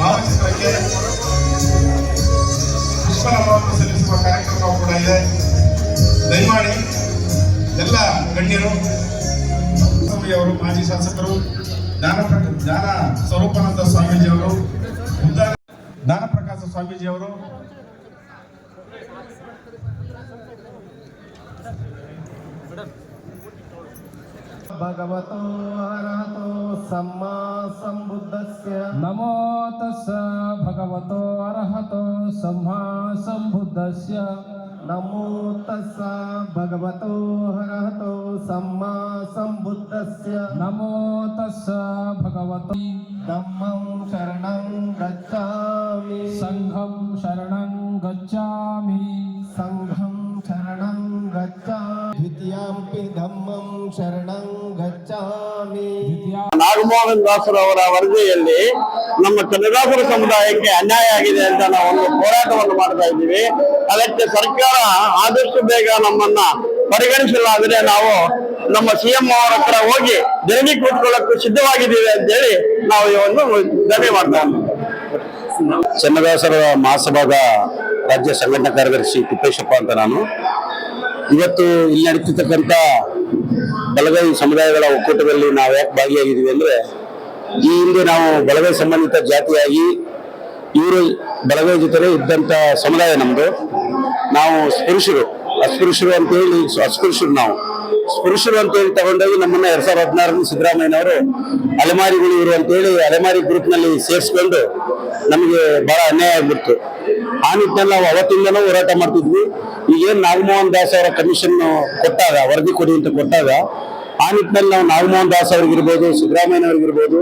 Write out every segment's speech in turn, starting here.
ಭಾವಚಿತ್ರಕ್ಕೆ ಪುಷ್ಪನಮನವನ್ನು ಸಲ್ಲಿಸುವ ಕಾರ್ಯಕ್ರಮ ಕೂಡ ಇದೆ. ದಯಮಾಡಿ ಎಲ್ಲ ಗಣ್ಯರು ಅವರು ಮಾಜಿ ಶಾಸಕರು ಜ್ಞಾನ ಜ್ಞಾನ ಸ್ವರೂಪಾನಂದ ಸ್ವಾಮೀಜಿಯವರು ಅವರು ಜ್ಞಾನ ಪ್ರಕಾಶ ಸ್ವಾಮೀಜಿಯವರು, ಭಗವತೋ ಅರ್ಹತೋ नमो तस् भगवतो अर्हतो सम्मा सम्बुद्धस्य नमो तस् भगवतो हरहतो सम्मा सम्बुद्धस्य नमो तस् भगवतो धम्मं शरणं गच्छामि ನಾಗಮೋಹನ್ ದಾಸರವರ ವರದಿಯಲ್ಲಿ ನಮ್ಮ ಕನ್ನಡಾಪುರ ಸಮುದಾಯಕ್ಕೆ ಅನ್ಯಾಯ ಆಗಿದೆ ಅಂತ ನಾವು ಒಂದು ಹೋರಾಟವನ್ನು ಮಾಡ್ತಾ ಇದ್ದೀವಿ. ಅದಕ್ಕೆ ಸರ್ಕಾರ ಆದಷ್ಟು ಬೇಗ ನಮ್ಮನ್ನ ಪರಿಗಣಿಸಲಾದರೆ ನಾವು ನಮ್ಮ ಸಿಎಂ ಅವರ ಹತ್ರ ಹೋಗಿ ಧರಣಿ ಕೂತ್ಕೊಳ್ಳಕ್ಕೂ ಸಿದ್ಧವಾಗಿದ್ದೀವಿ ಅಂತೇಳಿ ನಾವು ಒಂದು ಧರಣಿ ಮಾಡ್ತಾ ಚನ್ನದಾಸರ ಮಹಾಸಭಾದ ರಾಜ್ಯ ಸಂಘಟನಾ ಕಾರ್ಯದರ್ಶಿ ತಿಪ್ಪೇಶಪ್ಪ ಅಂತ ನಾನು. ಇವತ್ತು ಇಲ್ಲಿ ನಡೀತಿರ್ತಕ್ಕಂಥ ಬಲಗೈ ಸಮುದಾಯಗಳ ಒಕ್ಕೂಟದಲ್ಲಿ ನಾವು ಯಾಕೆ ಭಾಗಿಯಾಗಿದ್ದೀವಿ ಅಂದರೆ, ಈ ಹಿಂದೆ ನಾವು ಬಲಗೈ ಸಂಬಂಧಿತ ಜಾತಿಯಾಗಿ ಇವರು ಬಲಗೈ ಜೊತೆ ಇದ್ದಂತ ಸಮುದಾಯ ನಮ್ದು. ನಾವು ಸ್ಪುರುಷರು. ಅಸ್ಪೃಶ್ಯರು ಅಂತ ಹೇಳಿ ಅಸ್ಪೃಶ್ಯರು ನಾವು. ಸ್ಪುರುಷರು ಅಂತ ಹೇಳಿ ತಗೊಂಡೋಗಿ ನಮ್ಮನ್ನ ಎರಡ್ ಸಾವಿರದ ಹದಿನಾರರಲ್ಲಿ ಸಿದ್ದರಾಮಯ್ಯನವರು ಅಲೆಮಾರಿಗಳು ಇವರು ಅಂತ ಹೇಳಿ ಅಲೆಮಾರಿ ಗ್ರೂಪ್ನಲ್ಲಿ ಸೇರಿಸ್ಕೊಂಡು ನಮಗೆ ಬಹಳ ಅನ್ಯಾಯ ಆಗ್ಬಿಡ್ತು. ಆ ನಿಟ್ಟಿನಲ್ಲಿ ನಾವು ಅವತ್ತಿಂದನೂ ಹೋರಾಟ ಮಾಡ್ತಿದ್ವಿ. ಈಗೇನ್ ನಾಗಮೋಹನ್ ದಾಸ್ ಅವರ ಕಮಿಷನ್ ಕೊಟ್ಟಾಗ, ವರದಿ ಕೊಡಿ ಅಂತ ಕೊಟ್ಟಾಗ, ಆ ನಿಟ್ಟಿನಲ್ಲಿ ನಾವು ನಾಗಮೋಹನ್ ದಾಸ್ ಅವ್ರಿಗಿರ್ಬೋದು ಸಿದ್ದರಾಮಯ್ಯನವ್ರಿಗಿರ್ಬೋದು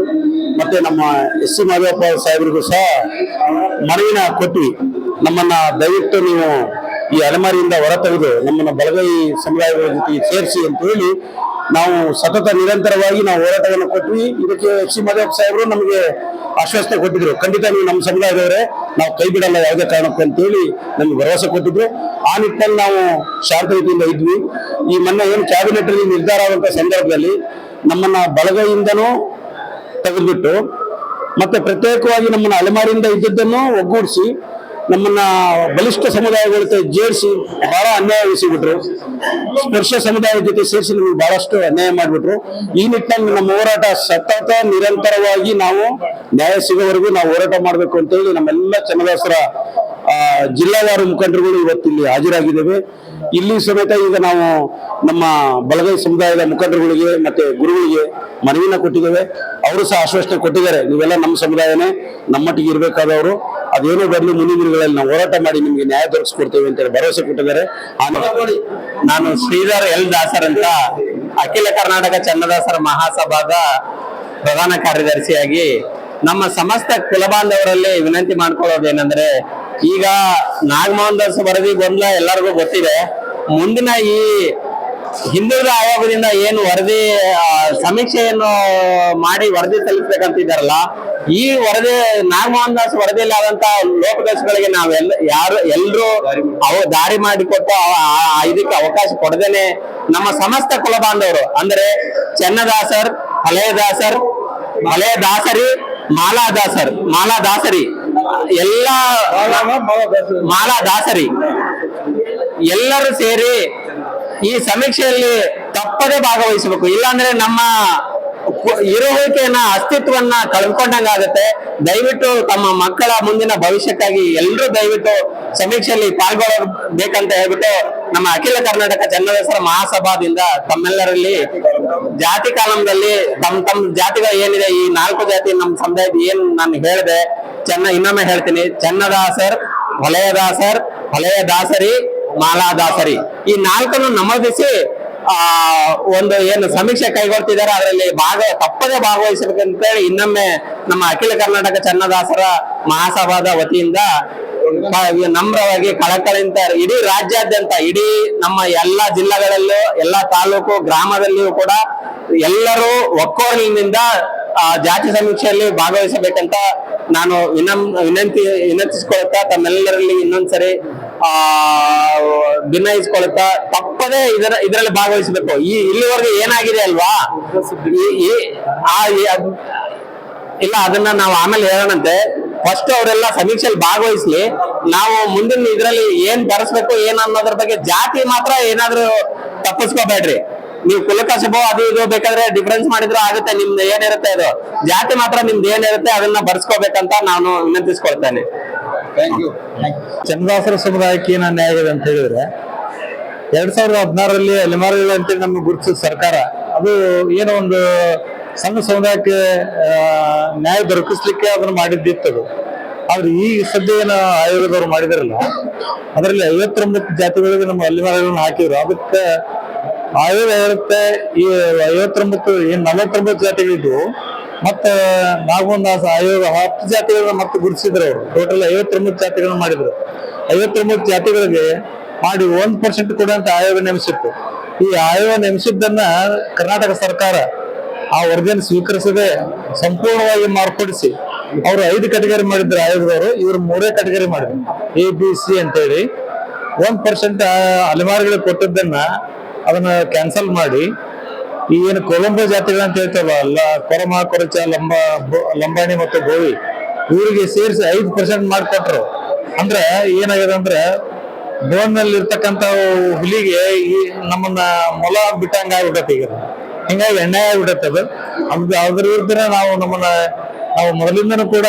ಮತ್ತೆ ನಮ್ಮ ಎಸ್ ಸಿ ಮಾದೇವಪ್ಪ ಸಾಹೇಬ್ರಿಗೂ ಸಹ ಮನವಿನ ಕೊಟ್ವಿ. ನಮ್ಮನ್ನ ದಯವಿಟ್ಟು ನೀವು ಈ ಅಲೆಮಾರಿಯಿಂದ ಹೊರತೆಗೆದು ನಮ್ಮನ್ನ ಬಲಗೈ ಸಮುದಾಯಗಳ ಜೊತೆಗೆ ಸೇರಿಸಿ ಅಂತ ಹೇಳಿ ನಾವು ಸತತ ನಿರಂತರವಾಗಿ ನಾವು ಹೋರಾಟವನ್ನು ಕೊಟ್ವಿ. ಇದಕ್ಕೆ ಎಸ್ ಸಿ ಮಾದೇವಪ್ಪ ಸಾಹೇಬರು ನಮಗೆ ಆಶ್ವಾಸನೆ ಕೊಟ್ಟಿದ್ರು. ಖಂಡಿತ ನೀವು ನಮ್ಮ ಸಮುದಾಯದವರೇ, ನಾವು ಕೈ ಬಿಡಲ್ಲ ಯಾವುದೇ ಕಾರಣಕ್ಕೂ ಅಂತೇಳಿ ನಮ್ಗೆ ಭರವಸೆ ಕೊಟ್ಟಿದ್ರು. ಆ ನಿಟ್ಟಿನಲ್ಲಿ ನಾವು ಶಾಂತ ರೀತಿಯಿಂದ ಇದ್ವಿ. ಈ ಮೊನ್ನೆ ಏನು ಕ್ಯಾಬಿನೆಟ್ ಅಲ್ಲಿ ನಿರ್ಧಾರ ಆದಂತ ಸಂದರ್ಭದಲ್ಲಿ ನಮ್ಮನ್ನ ಬಳಗೈಯಿಂದನೂ ತೆಗೆದುಬಿಟ್ಟು ಮತ್ತೆ ಪ್ರತ್ಯೇಕವಾಗಿ ನಮ್ಮನ್ನ ಅಲೆಮಾರಿಯಿಂದ ಇದ್ದದ್ದನ್ನು ಒಗ್ಗೂಡಿಸಿ ನಮ್ಮನ್ನ ಬಲಿಷ್ಠ ಸಮುದಾಯಗಳ ಜೊತೆ ಜೇರಿಸಿ ಬಹಳ ಅನ್ಯಾಯಗೊಳಿಸಿಬಿಟ್ರು ಸ್ಪರ್ಶ ಸಮುದಾಯದ ಜೊತೆ ಸೇರಿಸಿ ನಮಗೆ ಬಹಳಷ್ಟು ಅನ್ಯಾಯ ಮಾಡಿಬಿಟ್ರು. ಈ ನಿಟ್ಟಿನಲ್ಲಿ ನಮ್ಮ ಹೋರಾಟ ಸತತ ನಿರಂತರವಾಗಿ ನಾವು ನ್ಯಾಯ ಸಿಗೋವರೆಗೂ ನಾವು ಹೋರಾಟ ಮಾಡಬೇಕು ಅಂತೇಳಿ ನಮ್ಮೆಲ್ಲ ಚನ್ನದಾಸರ ಜಿಲ್ಲಾವಾರು ಮುಖಂಡರುಗಳು ಇವತ್ತು ಇಲ್ಲಿ ಹಾಜರಾಗಿದ್ದೇವೆ. ಇಲ್ಲಿ ಸಮೇತ ಈಗ ನಾವು ನಮ್ಮ ಬಲಗೈ ಸಮುದಾಯದ ಮುಖಂಡರುಗಳಿಗೆ ಮತ್ತೆ ಗುರುಗಳಿಗೆ ಮನವಿನ ಕೊಟ್ಟಿದ್ದೇವೆ. ಅವರು ಸಹ ಆಶ್ವಾಸನೆ ಕೊಟ್ಟಿದ್ದಾರೆ. ನೀವೆಲ್ಲ ನಮ್ಮ ಸಮುದಾಯನೇ, ನಮ್ಮೊಟ್ಟಿಗೆ ಇರಬೇಕಾದವರು. ಅದೇನೋ ಬರಲಿ ಮುಂದಿನ ದಿನಗಳಲ್ಲಿ ನಾವು ಹೋರಾಟ ಮಾಡಿ ನಿಮಗೆ ನ್ಯಾಯ ದೊರಕಿಸ್ಕೊಡ್ತೇವೆ ಅಂತ ಭರವಸೆ ಕೊಟ್ಟಿದ್ದಾರೆ. ನಾನು ಶ್ರೀಧರ್ ಎಲ್ ದಾಸರ್ ಅಂತ ಅಖಿಲ ಕರ್ನಾಟಕ ಚನ್ನದಾಸರ ಮಹಾಸಭಾದ ಪ್ರಧಾನ ಕಾರ್ಯದರ್ಶಿಯಾಗಿ ನಮ್ಮ ಸಮಸ್ತ ಕುಲಬಾಂಧವರಲ್ಲಿ ವಿನಂತಿ ಮಾಡ್ಕೊಳ್ಳೋದೇನೆಂದ್ರೆ, ಈಗ ನಾಗಮೋಹನ್ ದಾಸ್ ವರದಿ ಗೊಂದಲ ಎಲ್ಲರಿಗೂ ಗೊತ್ತಿದೆ. ಮುಂದಿನ ಈ ಹಿಂದುಳಿದ ಆಯೋಗದಿಂದ ಏನು ವರದಿ ಸಮೀಕ್ಷೆಯನ್ನು ಮಾಡಿ ವರದಿ ಸಲ್ಲಿಸ್ಬೇಕಂತಿದ್ದಾರಲ್ಲ ಈ ವರದಿ ನಾಗಮೋಹನ್ ದಾಸ್ ವರದಿಯಲ್ಲಿ ಆದಂತ ಲೋಪದೋಷಗಳಿಗೆ ನಾವೆಲ್ಲ ಯಾರು ಎಲ್ಲರೂ ಅವ ದಾರಿ ಮಾಡಿಕೊಟ್ಟು ಇದಕ್ಕೆ ಅವಕಾಶ ಕೊಡದೇನೆ ನಮ್ಮ ಸಮಸ್ತ ಕುಲ ಬಾಂಧವರು ಅಂದ್ರೆ ಚೆನ್ನದಾಸರ್ ಹಳೆಯ ದಾಸರ್ ಹಳೆಯ ದಾಸರಿ ಮಾಲಾ ದಾಸರ್ ಮಾಲಾ ದಾಸರಿ ಎಲ್ಲ ಮಾಲಾ ದಾಸರಿ ಎಲ್ಲರೂ ಸೇರಿ ಈ ಸಮೀಕ್ಷೆಯಲ್ಲಿ ತಪ್ಪದೆ ಭಾಗವಹಿಸಬೇಕು. ಇಲ್ಲಾಂದ್ರೆ ನಮ್ಮ ಇರುವಿಕೆಯನ್ನ, ಅಸ್ತಿತ್ವವನ್ನ ಕಳ್ಕೊಂಡಂಗಾಗತ್ತೆ ದಯವಿಟ್ಟು ತಮ್ಮ ಮಕ್ಕಳ ಮುಂದಿನ ಭವಿಷ್ಯಕ್ಕಾಗಿ ಎಲ್ಲರೂ ದಯವಿಟ್ಟು ಸಮೀಕ್ಷೆಯಲ್ಲಿ ಪಾಲ್ಗೊಳ್ಳಬೇಕಂತ ಹೇಳ್ಬಿಟ್ಟು ನಮ್ಮ ಅಖಿಲ ಕರ್ನಾಟಕ ಚನ್ನದೇಶ್ವರ ಮಹಾಸಭಾದಿಂದ ತಮ್ಮೆಲ್ಲರಲ್ಲಿ ಜಾತಿ ಕಾಲಂದಲ್ಲಿ ತಮ್ಮ ತಮ್ಮ ಜಾತಿಗಳು ಏನಿದೆ, ಈ ನಾಲ್ಕು ಜಾತಿ ನಮ್ಮ ಸಮುದಾಯದ ಏನ್ ನಾನು ಹೇಳಿದೆ, ಚೆನ್ನ ಇನ್ನೊಮ್ಮೆ ಹೇಳ್ತೀನಿ. ಚನ್ನದಾಸರ್ ಹೊಲೆಯ ದಾಸರಿ ಮಾಲಾದಾಸರಿ ಈ ನಾಲ್ಕನ್ನು ನಮೂದಿಸಿ, ಆ, ಒಂದು ಏನು ಸಮೀಕ್ಷೆ ಕೈಗೊಳ್ತಿದ್ದಾರೆ, ಅದರಲ್ಲಿ ಭಾಗ, ತಪ್ಪದೇ ಭಾಗವಹಿಸಬೇಕಂತೇಳಿ ಇನ್ನೊಮ್ಮೆ ನಮ್ಮ ಅಖಿಲ ಕರ್ನಾಟಕ ಚನ್ನದಾಸರ ಮಹಾಸಭಾದ ವತಿಯಿಂದ ನಮ್ರವಾಗಿ ಕಳಕಳಿಂತ ಇಡೀ ರಾಜ್ಯಾದ್ಯಂತ, ಇಡೀ ನಮ್ಮ ಎಲ್ಲಾ ಜಿಲ್ಲೆಗಳಲ್ಲೂ, ಎಲ್ಲಾ ತಾಲೂಕು ಗ್ರಾಮದಲ್ಲಿಯೂ ಕೂಡ ಎಲ್ಲರೂ ಒಕ್ಕೋಲಿನಿಂದ ಜಾತಿ ಸಮೀಕ್ಷೆಯಲ್ಲಿ ಭಾಗವಹಿಸಬೇಕಂತ ನಾನು ವಿನಂ ವಿನಂತಿ, ವಿನಂತಿಸಿಕೊಳ್ಳುತ್ತಾ ತಮ್ಮೆಲ್ಲರಲ್ಲಿ ಇನ್ನೊಂದ್ಸರಿ ಆ ಭಿನ್ನಯಿಸ್ಕೊಳ್ತಾ ತಪ್ಪದೇ ಇದರ, ಇದರಲ್ಲಿ ಭಾಗವಹಿಸಬೇಕು. ಈ, ಇಲ್ಲಿವರೆಗೂ ಏನಾಗಿದೆ ಅಲ್ವಾ? ಆ ಇಲ್ಲ, ಅದನ್ನ ನಾವು ಆಮೇಲೆ ಹೇಳೋಣಂತೆ. ಫಸ್ಟ್ ಅವರೆಲ್ಲ ಸಮೀಕ್ಷೆಯಲ್ಲಿ ಭಾಗವಹಿಸ್ಲಿ. ನಾವು ಮುಂದಿನ ಇದರಲ್ಲಿ ಏನ್ ಬರೆಸ್ಬೇಕು ಏನ್ ಅನ್ನೋದ್ರ ಬಗ್ಗೆ ಜಾತಿ ಮಾತ್ರ ಏನಾದ್ರೂ ತಪ್ಪಿಸ್ಕೋಬೇಡ್ರಿ. ನೀವು ಕುಲಕಸಬು ಅದು ಇದು ಬೇಕಾದ್ರೆ ಡಿಫ್ರೆನ್ಸ್ ಮಾಡಿದ್ರು ಆಗುತ್ತೆ, ನಿಮ್ದು ಏನಿರುತ್ತೆ ಅದು. ಜಾತಿ ಮಾತ್ರ ನಿಮ್ದು ಏನಿರುತ್ತೆ, ಅದನ್ನ ಬರ್ಸ್ಕೋಬೇಕಂತ ನಾನು ವಿನಂತಿಸ್ಕೊಳ್ತೇನೆ. ಚನ್ನದಾಸರ ಸಮುದಾಯಕ್ಕೆ ಏನು ಅನ್ಯಾಯ ಇದೆ ಅಂತ ಹೇಳಿದ್ರೆ, ಎರಡ್ ಸಾವಿರದ ಹದಿನಾರರಲ್ಲಿ ಅಲೆಮಾರಿಗಳು ಅಂತೇಳಿ ನಮ್ಗೆ ಗುರುತಿಸಿದ ಸರ್ಕಾರ, ಅದು ಏನೋ ಒಂದು ಸಣ್ಣ ಸಮುದಾಯಕ್ಕೆ ನ್ಯಾಯ ದೊರಕಿಸ್ಲಿಕ್ಕೆ ಅದನ್ನು ಮಾಡಿದ್ದಿತ್ತದು ಆದ್ರೆ ಈ ಸದ್ಯ ಏನು ಆಯೋಗದವ್ರು ಮಾಡಿದಾರಲ್ಲ, ಅದರಲ್ಲಿ ಐವತ್ತೊಂಬತ್ತು ಜಾತಿಗಳಿಗೆ ನಮ್ಮ ಅಲೆಮಾರಿಗಳನ್ನ ಹಾಕಿದ್ರು. ಅದಕ್ಕೆ ಆಯೋಗ ಹೇಳುತ್ತೆ, ಈ ಐವತ್ತೊಂಬತ್ತು ಏನ್ ನಲವತ್ತೊಂಬತ್ತು ಜಾತಿಗಳಿದ್ವು ಮತ್ತ ನಾಗಮಂದಾಸ ಆಯೋಗ ಹತ್ತು ಜಾತಿಗಳನ್ನ ಮತ್ತೆ ಗುರುತಿಸಿದ್ರು ಅವರು. ಟೋಟಲ್ ಐವತ್ತೊಂಬತ್ತು ಜಾತಿಗಳನ್ನ ಮಾಡಿದ್ರು. ಐವತ್ತೊಂಬತ್ತು ಜಾತಿಗಳಿಗೆ ಮಾಡಿ ಒಂದ್ ಪರ್ಸೆಂಟ್ ಅಂತ ಆಯೋಗ ನೇಮಿಸಿತ್ತು. ಈ ಆಯೋಗ ನೇಮಿಸಿದ್ದನ್ನ ಕರ್ನಾಟಕ ಸರ್ಕಾರ ಆ ವರದಿಯನ್ನು ಸ್ವೀಕರಿಸದೆ ಸಂಪೂರ್ಣವಾಗಿ ಮಾರ್ಪಡಿಸಿ ಅವರು ಐದು ಕ್ಯಾಟಗರಿ ಮಾಡಿದ್ರು ಆಯೋಗದವರು, ಇವರು ಮೂರೇ ಕ್ಯಾಟಗರಿ ಮಾಡಿದ್ರು. ಎ ಬಿ ಸಿ ಅಂತೇಳಿ. ಒಂದ್ ಪರ್ಸೆಂಟ್ ಅಲೆಮಾರಿಗಳಿಗೆ ಕೊಟ್ಟದ್ದನ್ನ ಅದನ್ನ ಕ್ಯಾನ್ಸಲ್ ಮಾಡಿ ಏನು ಕೊಲಂಬ ಜಾತಿಗಳು ಅಂತ ಹೇಳ್ತಾರಲ್ಲ, ಅಲ್ಲ, ಕೊರಮ, ಕೊರಚ, ಲಂಬ ಲಂಬಾಣಿ ಮತ್ತು ಗೋವಿ, ಇವರಿಗೆ ಸೇರಿಸಿ ಐದು ಪರ್ಸೆಂಟ್ ಮಾಡಿಕೊಟ್ರು. ಅಂದ್ರೆ ಏನಾಗಿದೆ ಅಂದ್ರೆ ಬೋನ್ನಲ್ಲಿ ಇರ್ತಕ್ಕಂತ ಹುಲಿಗೆ ಈ ನಮ್ಮನ್ನ ಮೊಲ ಬಿಟ್ಟಂಗ ಆಗ್ಬಿಡತ್ತೆ ಈಗ. ಹಿಂಗಾಗಿ ಎಣ್ಣೆ ಆಗ್ಬಿಡತ್ತೆ ಅದು. ಅದು ಅದ್ರ ವಿರುದ್ಧ ನಾವು ನಮ್ಮನ್ನ, ನಾವು ಮೊದಲಿಂದನೂ ಕೂಡ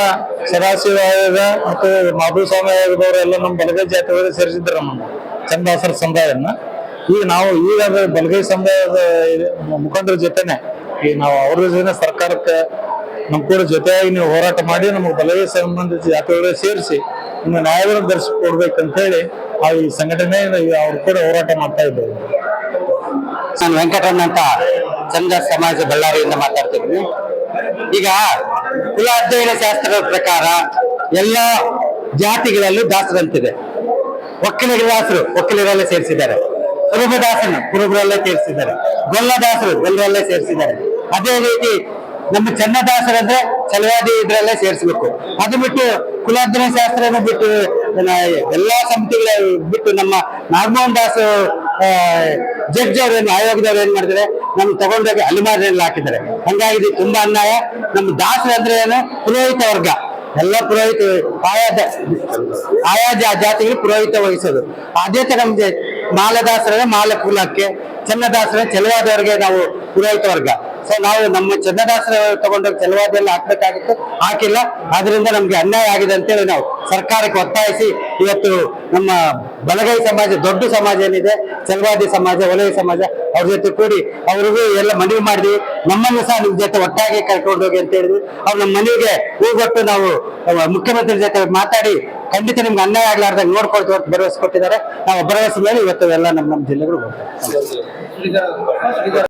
ಸದಾಶಿವ ಆಯೋಗ ಮತ್ತು ಮಾಧುಸ್ವಾಮಿ ಆಯೋಗದವರೆಲ್ಲ ನಮ್ಮ ಬಲಗೈ ಜಾತಿಯವರು ಸೇರಿಸಿದ್ರು ನಮ್ಮನ್ನ, ಚಂದಾಸರ ಸಮುದಾಯನ್ನ ಈಗ ನಾವು ಈಗ ಬಲಗೈ ಸಮುದಾಯದ ಮುಖಂಡರ ಜೊತೆನೆ ಈಗ ನಾವು ಅವ್ರ ಜೊತೆ ಸರ್ಕಾರಕ್ಕೆ ನಮ್ಮ ಕೂಡ ಜೊತೆಯಾಗಿ ನೀವು ಹೋರಾಟ ಮಾಡಿ ನಮಗೆ ಬಲಗೈ ಸಂಬಂಧಿತ ಜಾತಿಗಳಿಗೆ ಸೇರಿಸಿ ನಿಮ್ಮ ನ್ಯಾಯವನ್ನು ಧರಿಸಿಕೊಡ್ಬೇಕಂತ ಹೇಳಿ ಆ ಈ ಸಂಘಟನೆ ಅವ್ರ ಕೂಡ ಹೋರಾಟ ಮಾಡ್ತಾ ಇದ್ದೇವೆ. ನಾನು ವೆಂಕಟಣ್ಣ ಅಂತ ಚಂದ ಸಮಾಜ ಬಳ್ಳಾರಿಯಿಂದ ಮಾತಾಡ್ತಿದ್ದೀನಿ. ಈಗ ಕುಲ ಅಧ್ಯಯನ ಶಾಸ್ತ್ರದ ಪ್ರಕಾರ ಎಲ್ಲ ಜಾತಿಗಳಲ್ಲೂ ದಾಸರಂತಿದೆ. ಒಕ್ಕಲಿಗರ ದಾಸರು, ಒಕ್ಕಲಿಗರಲ್ಲೇ ಸೇರಿಸಿದ್ದಾರೆ. ಕುರುಬದಾಸನ ಕುರುಬರಲ್ಲೇ ಸೇರಿಸಿದ್ದಾರೆ. ಗೊಲ್ಲದಾಸರು ಎಲ್ಲರಲ್ಲೇ ಸೇರಿಸಿದ್ದಾರೆ. ಅದೇ ರೀತಿ ನಮ್ಮ ಚನ್ನದಾಸರಂದ್ರೆ ಚಲವಾದಿ ಇದ್ರಲ್ಲೇ ಸೇರಿಸ್ಬೇಕು. ಅದು ಬಿಟ್ಟು ಕುಲಾರ್ಜನ ಶಾಸ್ತ್ರನ ಬಿಟ್ಟು ಎಲ್ಲಾ ಸಮಿತಿಗಳ ಬಿಟ್ಟು ನಮ್ಮ ನಾಗಮೋಹನ್ ದಾಸ್ ಜಡ್ಜ್ ಅವ್ರು ಏನು, ಆಯೋಗದವ್ರು ಏನ್ ಮಾಡಿದ್ರೆ ನಮ್ಗೆ ತಗೊಂಡೋಗಿ ಅಲಿಮಾರಿನಲ್ಲಿ ಹಾಕಿದ್ದಾರೆ. ಹಂಗಾಗಿ ಇದು ತುಂಬಾ ಅನ್ಯಾಯ. ನಮ್ಮ ದಾಸರು ಅಂದ್ರೆ ಏನು, ಪುರೋಹಿತ ವರ್ಗ. ಎಲ್ಲ ಪುರೋಹಿತ ಆಯಾ ಆಯಾ ಜಾತಿಗಳು ಪುರೋಹಿತ ವಹಿಸೋದು. ಅದೇ ತರ ನಮ್ಗೆ ಮಾಲದಾಸರ ಮಾಲ ಕುಲಕ್ಕೆ ಚನ್ನದಾಸರ ಚೆಲುವಾದವರಿಗೆ ನಾವು ಪುರೋಹಿತ ವರ್ಗ. ಸೊ ನಾವು ನಮ್ಮ ಚನ್ನದಾಸರ ತಗೊಂಡೋಗಿ ಎಲ್ಲ ಹಾಕ್ಬೇಕಾಗಿತ್ತು. ಹಾಕಿಲ್ಲ. ಅದರಿಂದ ನಮ್ಗೆ ಅನ್ಯಾಯ ಆಗಿದೆ ಅಂತೇಳಿ ನಾವು ಸರ್ಕಾರಕ್ಕೆ ಒತ್ತಾಯಿಸಿ ಇವತ್ತು ನಮ್ಮ ಬಲಗೈ ಸಮಾಜ, ದೊಡ್ಡ ಸಮಾಜ ಏನಿದೆ, ಚೆಲುವಾದಿ ಸಮಾಜ ವಲಯ ಸಮಾಜ, ಅವ್ರ ಜೊತೆ ಕೂಡಿ ಅವ್ರಿಗೂ ಎಲ್ಲ ಮನವಿ ಮಾಡಿದ್ವಿ. ನಮ್ಮನ್ನು ಸಹ ನಿಮ್ ಜೊತೆ ಒಟ್ಟಾಗಿ ಕರ್ಕೊಂಡು ಹೋಗಿ ಅಂತ ಹೇಳಿದ್ವಿ. ಅವ್ರು ನಮ್ಮ ಮನೆಗೆ ಹೂಗೊಟ್ಟು ನಾವು ಮುಖ್ಯಮಂತ್ರಿ ಜೊತೆ ಮಾತಾಡಿ ಖಂಡಿತ ನಿಮ್ಗೆ ಅನ್ಯಾಯ ಆಗ್ಲಾರ್ದಂಗೆ ನೋಡ್ಕೊಳ್ತೀವಿ ಅಂತ ಭರವಸೆ ಕೊಟ್ಟಿದ್ದಾರೆ. ನಾವು ಭರವಸೆ ಮೇಲೆ ಇವತ್ತು ಎಲ್ಲ ನಮ್ಮ ನಮ್ಮ ಜಿಲ್ಲೆಗಳು